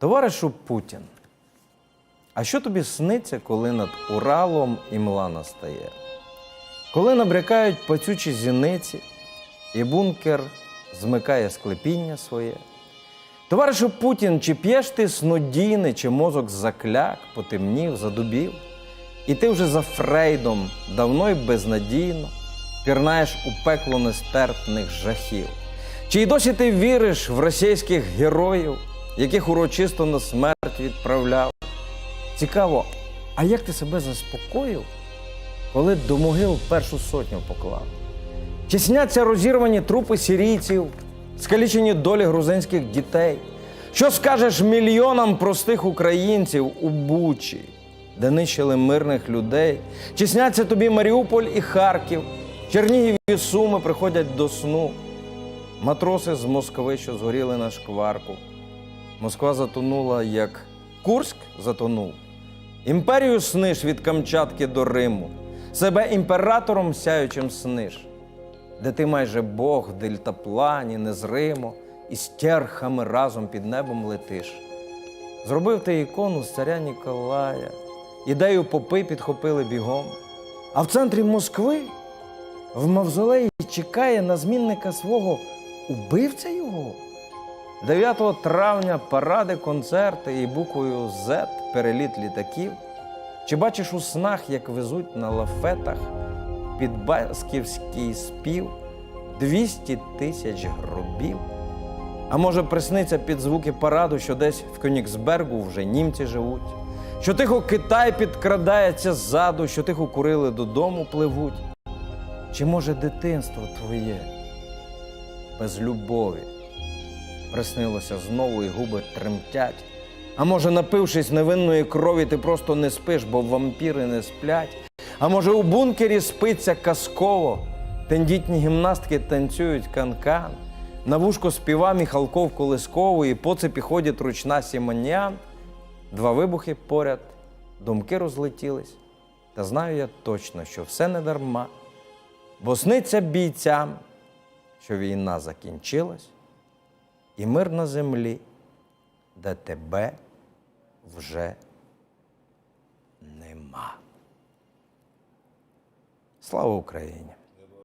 Товаришу Путін, а що тобі сниться, коли над Уралом імла настає? Коли набрякають пацючі зіниці, і бункер змикає склепіння своє? Товаришу Путін, чи п'єш ти снодійне, чи мозок закляк, потемнів, задубів? І ти вже за Фрейдом давно й безнадійно пірнаєш у пекло нестерпних жахів. Чи й досі ти віриш в російських героїв, яких урочисто на смерть відправляв? Цікаво, а як ти себе заспокоїв, коли до могил першу сотню поклав? Чи сняться розірвані трупи сірійців, скалічені долі грузинських дітей? Що скажеш мільйонам простих українців у Бучі, де нищили мирних людей? Чи сняться тобі Маріуполь і Харків? Чернігів і Суми приходять до сну. Матроси з Москви, що згоріли на шкварку. Москва затонула, як Курськ затонув. Імперію сниш від Камчатки до Риму, себе імператором сяючим сниш, де ти майже Бог в дельтаплані, незримо, і з терхами разом під небом летиш. Зробив ти ікону з царя Ніколая, ідею попи підхопили бігом. А в центрі Москви в мавзолеї чекає на змінника свого убивця його. 9 травня паради, концерти і буквою Z переліт літаків. Чи бачиш у снах, як везуть на лафетах під басківський спів 200 тисяч гробів? А може, присниться під звуки параду, що десь в Кёнігсбергу вже німці живуть, що тихо Китай підкрадається ззаду, що тихо курили додому пливуть? Чи може дитинство твоє без любові? Приснилося знову і губи тремтять. А може, напившись невинної крові, ти просто не спиш, бо вампіри не сплять. А може, у бункері спиться казково, тендітні гімнастки танцюють канкан, на вушко співа Міхалков колискову, і по цепі ходить ручна сіманян. Два вибухи поряд, думки розлетілись. Та знаю я точно, що все не дарма, бо сниться бійцям, що війна закінчилась і мир на землі, де тебе вже нема. Слава Україні!